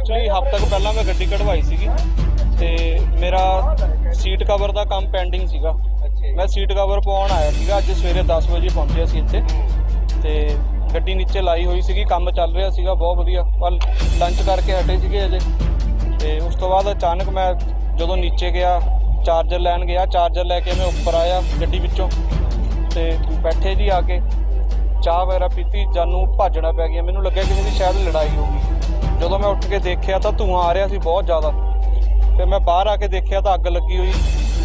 Actually ਹਫ਼ਤਾ ਕੁ ਪਹਿਲਾਂ ਮੈਂ ਗੱਡੀ ਕਢਵਾਈ ਸੀਗੀ ਤੇ ਮੇਰਾ ਸੀਟ ਕਵਰ ਦਾ ਕੰਮ ਪੈਂਡਿੰਗ ਸੀਗਾ। ਮੈਂ ਸੀਟ ਕਵਰ ਪਵਾਉਣ ਆਇਆ ਸੀਗਾ, ਅੱਜ ਸਵੇਰੇ 10 ਵਜੇ ਪਹੁੰਚਿਆ ਸੀ ਇੱਥੇ। ਤੇ ਗੱਡੀ ਨੀਚੇ ਲਾਈ ਹੋਈ ਸੀਗੀ, ਕੰਮ ਚੱਲ ਰਿਹਾ ਸੀਗਾ, ਬਹੁਤ ਵਧੀਆ। ਪਰ ਲੰਚ ਕਰਕੇ ਹਟੇ ਸੀਗੇ ਅਜੇ। ਤੇ ਉਸ ਤੋਂ ਬਾਅਦ ਅਚਾਨਕ ਮੈਂ ਜਦੋਂ ਨੀਚੇ ਗਿਆ ਚਾਰਜਰ ਲੈਣ ਗਿਆ ਚਾਰਜਰ ਲੈ ਕੇ ਮੈਂ ਉੱਪਰ ਆਇਆ ਗੱਡੀ ਵਿੱਚੋਂ। ਤੇ ਬੈਠੇ ਜੀ ਆ ਕੇ, ਚਾਹ ਵਗੈਰਾ ਪੀਤੀ, ਜਾਨੂੰ ਭੱਜਣਾ ਪੈ ਗਿਆ। ਮੈਨੂੰ ਲੱਗਿਆ ਕਿ ਮੇਰੀ ਸ਼ਾਇਦ ਲੜਾਈ ਹੋ ਗਈ। ਜਦੋਂ ਮੈਂ ਉੱਠ ਕੇ ਦੇਖਿਆ ਤਾਂ ਧੂਆਂ ਆ ਰਿਹਾ ਸੀ ਬਹੁਤ ਜ਼ਿਆਦਾ। ਫਿਰ ਮੈਂ ਬਾਹਰ ਆ ਕੇ ਦੇਖਿਆ ਤਾਂ ਅੱਗ ਲੱਗੀ ਹੋਈ।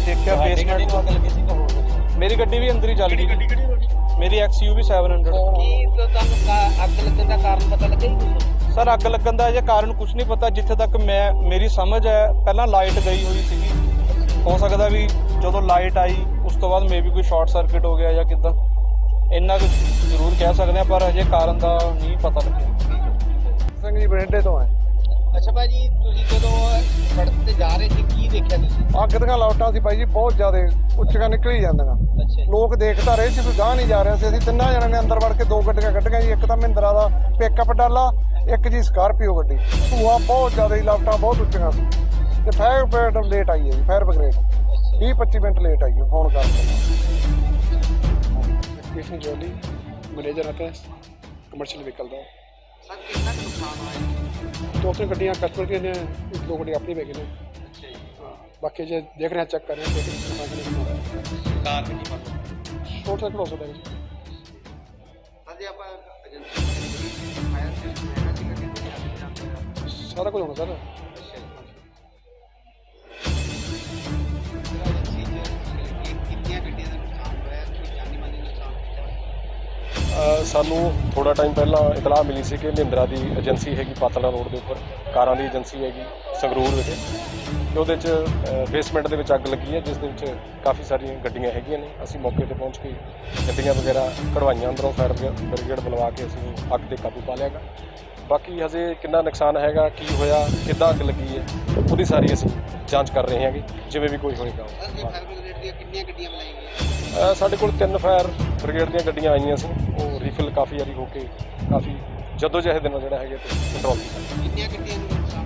ਦੇਖਿਆ ਬੇਸਮੈਂਟ ਤੋਂ ਅੱਗ ਲੱਗੀ ਸੀ ਮੇਰੀ ਗੱਡੀ ਵੀ ਅੰਦਰ ਹੀ ਜਲ ਗਈ ਮੇਰੀ XUV 700 ਕੀ ਤੁਹਾਨੂੰ ਅੱਗ ਲੱਗਣ ਦਾ ਕਾਰਨ ਪਤਾ ਲੱਗਿਆ? ਸਰ ਅੱਗ ਲੱਗਣ ਦਾ ਜੇ ਕਾਰਨ ਕੁਝ ਨਹੀਂ ਪਤਾ। ਜਿੱਥੇ ਤੱਕ ਮੈਂ ਮੇਰੀ ਸਮਝ ਹੈ ਪਹਿਲਾਂ ਲਾਈਟ ਗਈ ਹੋਈ ਸੀਗੀ। ਹੋ ਸਕਦਾ ਵੀ ਜਦੋਂ ਲਾਈਟ ਆਈ ਉਸ ਤੋਂ ਬਾਅਦ ਮੇਬੀ ਕੋਈ ਸ਼ਾਰਟ ਸਰਕਟ ਹੋ ਗਿਆ ਜਾਂ ਕਿੱਦਾਂ। ਇੰਨਾ ਕੁ ਜ਼ਰੂਰ ਕਹਿ ਸਕਦੇ ਆ ਪਰ ਹਜੇ ਕਾਰਨ ਦਾ ਨਹੀਂ ਪਤਾ ਲੱਗਿਆ। ਸਿੰਘ ਜੀ ਬਰਿੰਡੇ ਤੋਂ ਹੈ ਅੱਛਾ ਭਾਜੀ ਤੁਸੀਂ ਜਦੋਂ ਸੜਕ ਤੇ ਜਾ ਰਹੇ ਸੀ? ਕੀ ਦੇਖਿਆ ਤੁਸੀਂ? ਅੱਗ ਦੀਆਂ ਲਾਉਟਾਂ ਸੀ ਬਾਈ ਜੀ ਬਹੁਤ ਜ਼ਿਆਦਾ ਉੱਚੀਆਂ ਨਿਕਲੀ ਜਾਂਦੀਆਂ। ਅੱਛਾ ਲੋਕ ਦੇਖ ਤਾਂ ਰਹੇ ਸੀ ਕੋਈ ਗਾਹ ਨਹੀਂ ਜਾ ਰਿਹਾ ਸੀ। ਅਸੀਂ ਤਿੰਨਾਂ ਜਣਾਂ ਨੇ ਅੰਦਰ ਵੜ ਕੇ ਦੋ ਗੱਡੀਆਂ ਕੱਢੀਆਂ ਜੀ ਇੱਕ ਤਾਂ ਮਹਿੰਦਰਾ ਦਾ ਪਿਕਅਪ ਡਾਲਾ ਇੱਕ ਜੀ ਸਕਾਰਪੀਓ ਗੱਡੀ। ਧੂਆਂ ਬਹੁਤ ਜ਼ਿਆਦਾ ਹੀ ਲਾਉਟਾਂ ਬਹੁਤ ਉੱਚੀਆਂ ਸੀ। ਤੇ ਫਾਇਰ ਬ੍ਰਿਗੇਡ ਲੇਟ ਆਈ ਹੈ ਜੀ ਫਾਇਰ ਬ੍ਰਿਗੇਡ 20 25 ਮਿੰਟ ਲੇਟ ਆਈ ਹੈ ਫੋਨ ਕਰਕੇ ਕ੍ਰਿਸ਼ਨ ਜੋਲੀ ਮੈਨੇਜਰ ਹੈ ਕਮਰਸ਼ੀਅਲ ਵਹੀਕਲ ਦਾ। ਸਰ ਕਿੰਨਾ ਕੁ ਨੁਕਸਾਨ ਹੋਇਆ ਦੋ ਤਿੰਨ ਗੱਡੀਆਂ ਕਸਟਮਰ ਕੇ ਨੇ ਇੱਕ ਦੋ ਗੱਡੀਆਂ ਆਪਣੀ ਵੇਖ ਨੇ। ਅੱਛਾ ਜੀ ਬਾਕੀ ਜੇ ਦੇਖ ਰਹੇ ਚੈੱਕ ਕਰ ਰਹੇ ਹਾਂ ਕਿ ਕਾਰ ਕਿੰਨੀ ਮਤਲਬ ਸ਼ੋਰਟ ਸਰਕਟ ਹੋ ਸਕਦਾ ਹੈ ਜੀ। ਅਜੇ ਆਪਾਂ ਏਜੰਸੀ ਫਾਇਰ ਸਟੇਸ਼ਨ ਹੈਗਾ ਸੀ ਗੱਡੀ ਤੇ ਅੱਗ ਜਾਂਦੀ ਹੈ ਸਾਰਾ ਕੁਝ ਹੋਣਾ ਸਰ। ਸਾਨੂੰ ਥੋੜਾ ਟਾਈਮ ਪਹਿਲਾਂ ਇਤਲਾਹ ਮਿਲੀ ਸੀ ਕਿ ਮਹਿੰਦਰਾ ਦੀ ਏਜੰਸੀ ਹੈਗੀ ਪਾਤੜਾ ਰੋਡ ਦੇ ਉੱਪਰ ਕਾਰਾਂ ਦੀ ਏਜੰਸੀ ਹੈਗੀ ਸੰਗਰੂਰ ਵਿਖੇ। ਤੇ ਉਹਦੇ 'ਚ ਬੇਸਮੈਂਟ ਦੇ ਵਿੱਚ ਅੱਗ ਲੱਗੀ ਹੈ ਜਿਸ ਦੇ ਵਿੱਚ ਕਾਫੀ ਸਾਰੀਆਂ ਗੱਡੀਆਂ ਹੈਗੀਆਂ ਨੇ। ਅਸੀਂ ਮੌਕੇ ਤੇ ਪਹੁੰਚ ਕੇ ਗੱਡੀਆਂ ਵਗੈਰਾ ਕਢਵਾਈਆਂ ਅੰਦਰੋਂ ਫਾਇਰ ਬ੍ਰਿਗੇਡ ਬੁਲਵਾ ਕੇ ਅਸੀਂ ਅੱਗ ਤੇ ਕਾਬੂ ਪਾ ਲਿਆਗਾ ਬਾਕੀ ਹਜੇ ਕਿੰਨਾ ਨੁਕਸਾਨ ਹੈਗਾ ਕੀ ਹੋਇਆ ਕਿੱਦਾਂ ਅੱਗ ਲੱਗੀ ਹੈ ਉਹਦੀ ਸਾਰੀ ਅਸੀਂ ਜਾਂਚ ਕਰ ਰਹੇ ਹਾਂਗੇ ਜਿਵੇਂ ਵੀ ਕੋਈ ਹੋਏਗਾ। ਸਾਡੇ ਕੋਲ ਤਿੰਨ ਫਾਇਰ ਬ੍ਰਿਗੇਡ ਦੀਆਂ ਗੱਡੀਆਂ ਆਈਆਂ ਸੀ ਰੀਫਿਲ ਕਾਫੀ ਵਾਰੀ ਹੋ ਕੇ ਕਾਫੀ ਜਦੋਂ ਜਿਹੇ ਨਾਲ ਜਿਹੜਾ ਹੈਗੇ ਤੇ ਕੰਟਰੋਲ ਕੀਤਾ। ਕਿੰਨੀਆਂ ਹੋਇਆ?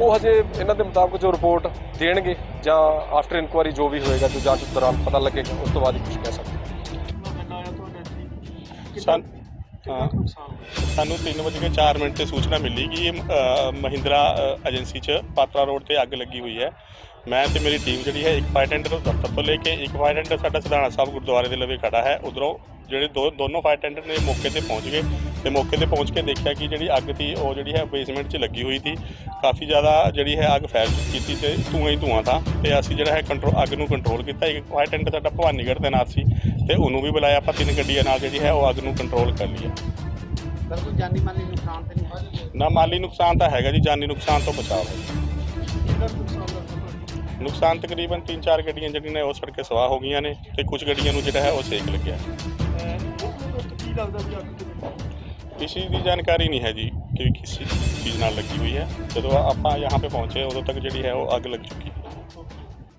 ਉਹ ਹਜੇ ਇਹਨਾਂ ਦੇ ਮੁਤਾਬਕ ਜੋ ਰਿਪੋਰਟ ਦੇਣਗੇ ਜਾਂ ਆਫਟਰ ਇਨਕੁਆਰੀ ਜੋ ਵੀ ਹੋਏਗਾ ਜੋ ਜਾਂਚ ਦੌਰਾਨ ਪਤਾ ਲੱਗੇਗਾ ਉਸ ਤੋਂ ਬਾਅਦ ਹੀ ਕੁਝ ਕਹਿ ਸਕਦੇ ਸਨ ਹਾਂ ਸਾਨੂੰ 3:04 ਮਿੰਟ ਤੇ ਸੂਚਨਾ ਮਿਲੀ ਕਿ ਇਹ ਅ, ਮਹਿੰਦਰਾ ਅ, ਏਜੰਸੀ 'ਚ ਪਾਤਰਾ ਰੋਡ ਤੇ ਅੱਗ ਲੱਗੀ ਹੋਈ ਹੈ। ਮੈਂ ਤੇ ਮੇਰੀ ਟੀਮ ਜਿਹੜੀ ਹੈ ਇੱਕ ਫਾਇਰ ਟੈਂਡਰ ਦਫ਼ਤਰ ਤੋਂ ਲੈ ਕੇ ਇੱਕ ਫਾਇਰ ਟੈਂਡਰ ਸਾਡਾ ਸਿਧਾਣਾ ਸਾਹਿਬ ਗੁਰਦੁਆਰੇ ਦੇ ਲਵੇ ਖੜਾ ਹੈ। ਉਧਰੋਂ ਜਿਹੜੇ ਦੋ ਦੋਨੋਂ ਫਾਇਰ ਟੈਂਡਰ ਨੇ ਮੌਕੇ ਤੇ ਪਹੁੰਚ ਗਏ। ਤੇ ਮੌਕੇ ਤੇ ਪਹੁੰਚ ਕੇ ਦੇਖਿਆ ਕਿ ਜਿਹੜੀ ਅੱਗ ਸੀ ਉਹ ਜਿਹੜੀ ਹੈ ਬੇਸਮੈਂਟ 'ਚ ਲੱਗੀ ਹੋਈ ਸੀ। ਕਾਫੀ ਜ਼ਿਆਦਾ ਜਿਹੜੀ ਹੈ ਅੱਗ ਫੈਲ ਚੁੱਕੀ ਸੀ ਤੇ ਧੂਆਂ ਹੀ ਧੂਆਂ ਥਾ ਤੇ ਅਸੀਂ ਜਿਹੜਾ ਹੈ ਕੰਟਰੋਲ ਅੱਗ ਨੂੰ ਕੰਟਰੋਲ ਕੀਤਾ। ਇੱਕ ਫਾਇਰ ਟੈਂਡਰ ਸਾਡਾ ਭਵਾਨੀਗੜ੍ਹ ਦੇ ਨਾਲ ਸੀ ਤੇ ਉਹਨੂੰ ਵੀ ਬੁਲਾਇਆ ਆਪਾਂ ਤਿੰਨ ਗੱਡੀਆਂ ਨਾਲ ਜਿਹੜੀ ਹੈ ਉਹ ਅੱਗ ਨੂੰ ਕੰਟਰੋਲ ਕਰ ਲਿਆ ਸਰ ਕੋਈ ਜਾਨੀ ਮਾਲੀ ਨੁਕਸਾਨ ਤੇ ਨਹੀਂ ਹੋਇਆ? ਨਾ ਮਾਲੀ ਨੁਕਸਾਨ ਤਾਂ ਹੈਗਾ ਜੀ ਜਾਨੀ ਨੁਕਸਾਨ ਤੋਂ ਬਚਾਅ ਹੈ ਨੁਕਸਾਨ ਤਕਰੀਬਨ 3-4 ਗੱਡੀਆਂ ਜਿਹੜੀਆਂ ਨੇ ਉਹ ਸੜ ਕੇ ਸਵਾਹ ਹੋ ਗਈਆਂ ਨੇ ਤੇ ਕੁਝ ਗੱਡੀਆਂ ਨੂੰ ਜਿਹੜਾ ਹੈ ਉਹ ਸੇਕ ਲੱਗਿਆ। किसी की जानकारी नहीं है जी कि किसी चीज़ ना लगी हुई है जो तो आप यहाँ पे पहुँचे उदों तक जी है वो अग लग चुकी है